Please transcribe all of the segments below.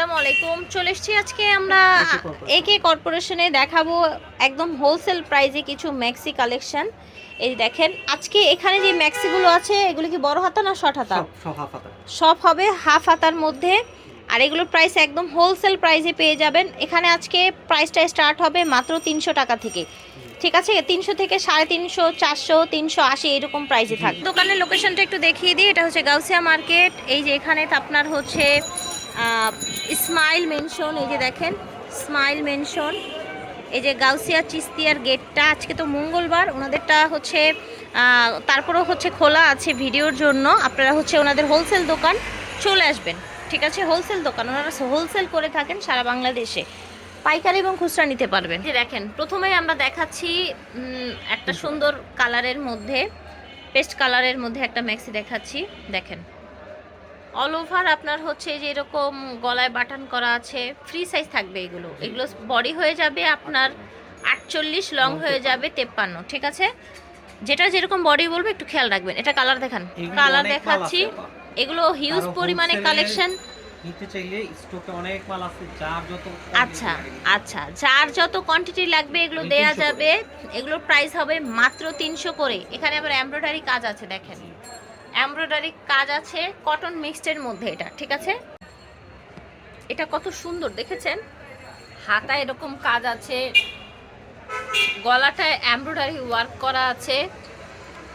আসসালামু আলাইকুম। চলে এসেছি আজকে আমরা একে কর্পোরেশনে দেখাবো একদম হোলসেল প্রাইজে কিছু ম্যাক্সি কালেকশন এই দেখেন আজকে এখানে যে ম্যাক্সিগুলো আছে এগুলো কি বড় হাতা না শর্ট হাতা? সব সব হাফ হাতা। সব হবে হাফ হাতার মধ্যে। আর এগুলোর প্রাইস একদম হোলসেল প্রাইসে পেয়ে যাবেন। এখানে আজকে প্রাইসটা স্টার্ট হবে মাত্র তিনশো টাকা থেকে। ঠিক আছে? তিনশো থেকে সাড়ে তিনশো চারশো তিনশো আশি এরকম প্রাইসে থাকবে। দোকানের লোকেশনটা একটু দেখিয়ে দিই। এটা হচ্ছে গাউসিয়া মার্কেট এই যে এখানে আপনার হচ্ছে স্মাইল মেনশন এই যে দেখেন স্মাইল মেনশন এই যে গাউসিয়া চিস্তিয়ার গেটটা, আজকে তো মঙ্গলবার, ওনাদেরটা হচ্ছে তারপরেও হচ্ছে খোলা আছে ভিডিওর জন্য, আপনারা হচ্ছে ওনাদের হোলসেল দোকান চলে আসবেন, ঠিক আছে? হোলসেল দোকান, ওনারা হোলসেল করে থাকেন সারা বাংলাদেশে, পাইকারি এবং খুচরা নিতে পারবেন। যে দেখেন প্রথমে আমরা দেখাচ্ছি একটা সুন্দর কালারের মধ্যে পেস্ট কালারের মধ্যে একটা ম্যাক্সি দেখাচ্ছি, দেখেন। অল ওভার আপনার হচ্ছে যে এরকম গলায় বাটন করা আছে ফ্রি সাইজ থাকবে এগুলো। এগুলো বডি হয়ে যাবে আপনার আটচল্লিশ লং হয়ে যাবে তেপ্পান্ন ঠিক আছে? যেটা যেরকম বডি বলবে একটু খেয়াল রাখবেন। এটা কালার দেখান। কালার দেখাচ্ছি। এগুলো হিউজ পরিমাণে কালেকশন নিতে চাইলে স্টকে অনেক মাল আছে যার যত আচ্ছা আচ্ছা যার যত কোয়ান্টিটি লাগবে এগুলো দেয়া যাবে। এগুলোর প্রাইস হবে মাত্র তিনশো করে। এখানে আবার এমব্রয়ডারি কাজ আছে দেখেন। এমব্রয়ডারি কাজ আছে কটন মিক্সডের মধ্যে এটা, ঠিক আছে? এটা কত সুন্দর, দেখেছেন? হাতা এরকম কাজ আছে, গলাটায় এমব্রয়ডারি ওয়ার্ক করা আছে।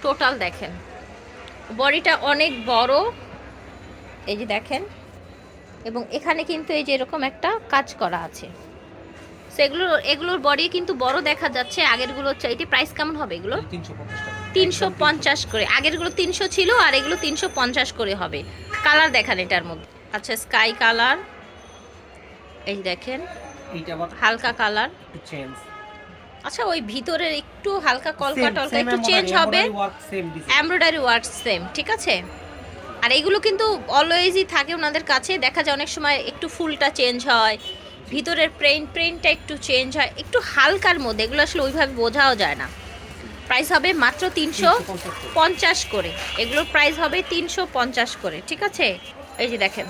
টোটাল দেখেন, বডিটা অনেক বড়, এই যে দেখেন, এবং এখানে কিন্তু এই যে এরকম একটা কাজ করা আছে। সেগুলো এগুলোর বডি কিন্তু বড় দেখা যাচ্ছে আগেরগুলো চাইতে প্রাইস কেমন হবে এগুলো তিনশো পঞ্চাশ টাকা। তিনশো পঞ্চাশ করে। আগেরগুলো তিনশো ছিল আর এগুলো তিনশো পঞ্চাশ করে হবে। কালার দেখান এটার মধ্যে। আচ্ছা স্কাই কালার এই দেখেন হালকা কালার আচ্ছা ওই ভিতরের একটু হালকা কলকা টলকা একটু চেঞ্জ হবে। এমব্রয়ডারি ওয়ার্ক সেম ঠিক আছে? আর এগুলো কিন্তু অলওয়েজই থাকে ওনাদের কাছে। দেখা যায় অনেক সময় একটু ফুলটা চেঞ্জ হয় ভিতরের প্রিন্ট প্রিন্টটা একটু চেঞ্জ হয়। একটু হালকার মধ্যে এগুলো আসলে ওইভাবে বোঝাও যায় না। প্রাইস হবে মাত্র তিনশো পঞ্চাশ করে। এগুলোর প্রাইস হবে তিনশো পঞ্চাশ করে, ঠিক আছে? এই যে দেখেন।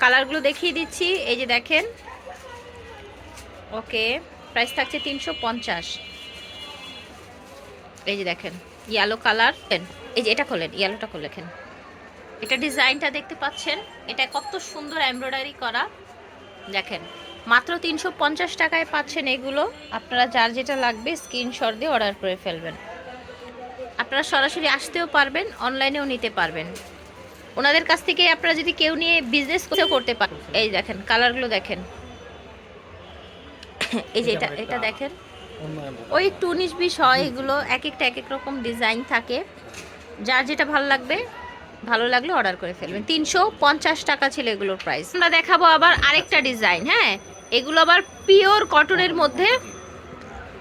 কালারগুলো দেখিয়ে দিচ্ছি। এই যে দেখেন। ওকে প্রাইস থাকছে তিনশো পঞ্চাশ। এই যে দেখেন ইয়েলো কালার এই যে এটা খোলেন ইয়েলোটা খোলেন এটা ডিজাইনটা দেখতে পাচ্ছেন। এটা কত সুন্দর এমব্রয়ডারি করা। দেখেন মাত্র তিনশো পঞ্চাশ টাকায় পাচ্ছেন এগুলো। আপনারা যার যেটা লাগবে স্ক্রিনশট দিয়ে অর্ডার করে ফেলবেন। আপনারা সরাসরি আসতেও পারবেন, অনলাইনেও নিতে পারবেন। ওনাদের কাছ থেকে আপনারা যদি কেউ নিয়ে বিজনেস করতে পারেন এই দেখেন কালারগুলো দেখেন। এই যে এটা এটা দেখেন। ওই একটু উনিশ বিশ হয় এগুলো, এক একটা, এক এক রকম ডিজাইন থাকে। যার যেটা ভালো লাগবে, ভালো লাগলে অর্ডার করে ফেলবেন। তিনশো পঞ্চাশ টাকা ছিল এগুলোর প্রাইস আমরা দেখাবো আবার আরেকটা ডিজাইন হ্যাঁ? এগুলো আবার পিওর কটনের মধ্যে।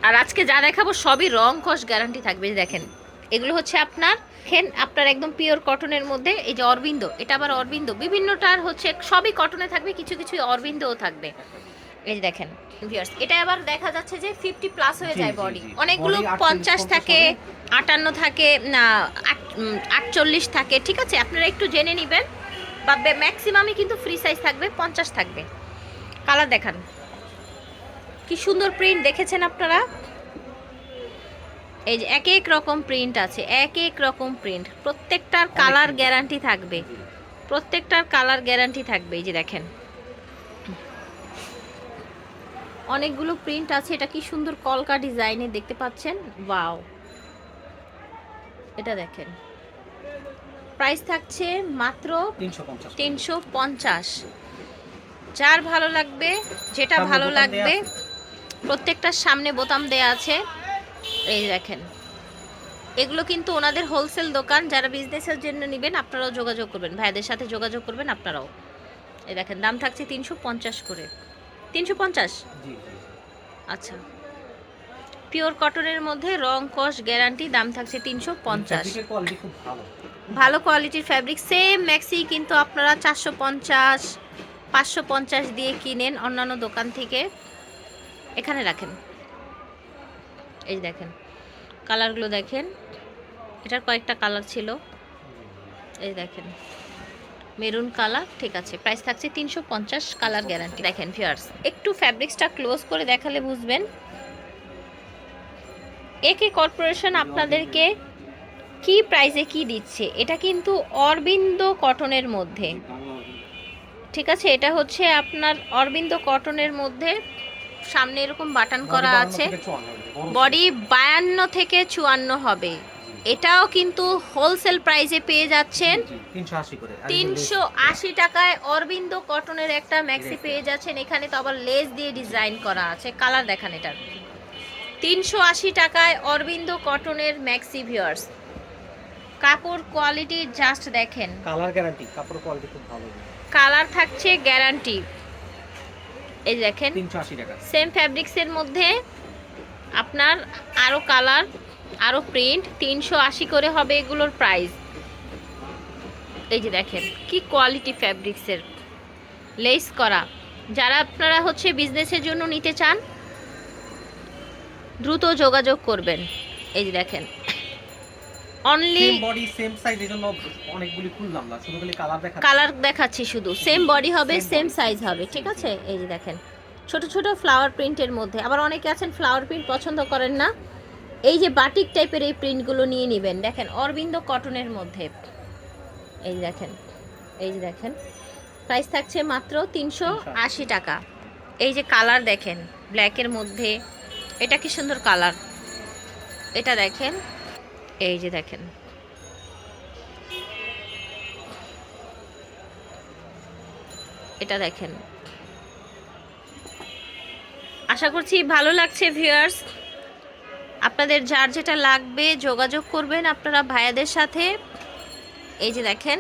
আর আজকে যা দেখাবো সবই রং কস গ্যারান্টি থাকবে দেখেন। এগুলো হচ্ছে আপনার দেখেন আপনার একদম পিওর কটনের মধ্যে এই যে অরবিন্দ এটা আবার অরবিন্দ। বিভিন্নটার হচ্ছে সবই কটনে থাকবে কিছু কিছু অরবিন্দও থাকবে। এই যে দেখেন ভিউয়ার্স এটা আবার দেখা যাচ্ছে যে ফিফটি প্লাস হয়ে যায় বডি অনেকগুলো পঞ্চাশ থাকে আটান্ন থাকে না আট- আটচল্লিশ থাকে ঠিক আছে? আপনারা একটু জেনে নেবেন। বা ম্যাক্সিমামই কিন্তু ফ্রি সাইজ থাকবে পঞ্চাশ থাকবে। কালার দেখান। কি সুন্দর প্রিন্ট দেখেছেন আপনারা? এই যে এক এক রকম প্রিন্ট আছে এক এক রকম প্রিন্ট প্রত্যেকটার কালার গ্যারান্টি থাকবে। প্রত্যেকটার কালার গ্যারান্টি থাকবে এই যে দেখেন। অনেকগুলো প্রিন্ট আছে এটা কি সুন্দর কলকা ডিজাইনে দেখতে পাচ্ছেন? ওয়াও এটা দেখেন। প্রাইস থাকছে মাত্র তিনশো পঞ্চাশ। যার ভালো লাগবে যেটা ভালো লাগবে প্রত্যেকটার সামনে বোতাম দেয়া আছে। এই দেখেন এগুলো কিন্তু ওনাদের হোলসেল দোকান। যারা বিজনেসের জন্য নেবেন আপনারাও যোগাযোগ করবেন। ভাইদের সাথে যোগাযোগ করবেন আপনারাও। এই দেখেন দাম থাকছে তিনশো পঞ্চাশ করে। তিনশো পঞ্চাশ? আচ্ছা। পিওর কটনের মধ্যে রং কস গ্যারান্টি দাম থাকছে তিনশো পঞ্চাশ। ভালো। কোয়ালিটির ফ্যাব্রিক সেম ম্যাক্সি কিন্তু আপনারা চারশো পঞ্চাশ। পাঁচশো পঞ্চাশ দিয়ে কিনেন অন্যান্য দোকান থেকে। এখানে রাখেন। এই দেখেন, কালারগুলো দেখেন। এটার কয়েকটা কালার ছিল। এই দেখেন, মেরুন কালার, ঠিক আছে। প্রাইস থাকছে তিনশো পঞ্চাশ কালার গ্যারান্টি। দেখেন ফিয়ার্স একটু ফ্যাব্রিক্সটা ক্লোজ করে দেখালে বুঝবেন। একে কর্পোরেশন আপনাদেরকে কি প্রাইসে কি দিচ্ছে? এটা কিন্তু অরবিন্দ কটনের মধ্যে। ঠিক আছে এটা হচ্ছে আপনার অরবিন্দ কটনের মধ্যে। সামনে এরকম বাটন করা আছে। বডি বায়ান্ন থেকে চুয়ান্ন হবে। এটাও কিন্তু হোলসেল প্রাইসে পেয়ে যাচ্ছেন। তিনশো আশি টাকায় অরবিন্দ কটনের একটা ম্যাক্সি পেয়ে যাচ্ছেন। এখানে তো আবার লেস দিয়ে ডিজাইন করা আছে। কালার দেখান এটার তিনশো আশি টাকায় অরবিন্দ কটনের ম্যাক্সি ভিউয়ার্স কাপড় কোয়ালিটি জাস্ট দেখেন। কালার গ্যারান্টি কাপড় কোয়ালিটি খুব ভালো। কালার থাকছে গ্যারান্টি। এই দেখেন সেম ফ্যাব্রিক্সের মধ্যে আপনার আরও কালার আরও প্রিন্ট তিনশো আশি করে হবে এগুলোর প্রাইস এই যে দেখেন কি কোয়ালিটি ফ্যাব্রিক্সের লেস করা। যারা আপনারা হচ্ছে বিজনেসের জন্য নিতে চান দ্রুত যোগাযোগ করবেন। এই যে দেখেন only same body same size এই জন্য অনেকগুলি খুললাম না শুধু খালি কালার দেখা কালার দেখাচ্ছি শুধু। সেম বডি হবে সেম সাইজ হবে ঠিক আছে? এই যে দেখেন ছোট ছোট ফ্লাওয়ার প্রিন্টের মধ্যে। আবার অনেকে আছেন ফ্লাওয়ার প্রিন্ট পছন্দ করেন না। এই যে বাটিক টাইপের এই প্রিন্টগুলো নিয়ে নেবেন। দেখেন অরবিন্দ কটনের মধ্যে। এই দেখেন এই যে দেখেন প্রাইস থাকছে মাত্র তিনশো আশি টাকা। এই যে কালার দেখেন ব্ল্যাকের মধ্যে। এটা কি সুন্দর কালার এটা দেখেন এই যে দেখেন। এটা দেখেন। আশা করছি ভালো লাগছে ভিউয়ার্স আপনাদের যার যেটা লাগবে যোগাযোগ করবেন আপনারা ভাইয়াদের সাথে। এই যে দেখেন,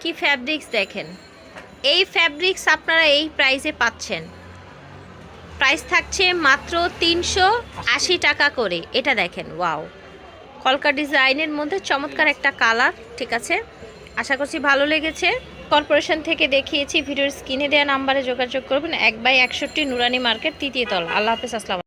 কি ফ্যাব্রিক্স দেখেন। এই ফ্যাব্রিক্স আপনারা এই প্রাইসে পাচ্ছেন। প্রাইস থাকছে মাত্র তিনশো আশি টাকা করে। এটা দেখেন ওয়াও কলকা ডিজাইনের মধ্যে চমৎকার একটা কালার, ঠিক আছে? আশা করছি ভালো লেগেছে। কর্পোরেশন থেকে দেখিয়েছি, ভিডিওর স্ক্রিনে দেওয়া নাম্বারে যোগাযোগ করবেন, এক বাই একষট্টি নুরানি মার্কেট, তৃতীয় তল। আল্লাহ হাফেজ, আসসালাম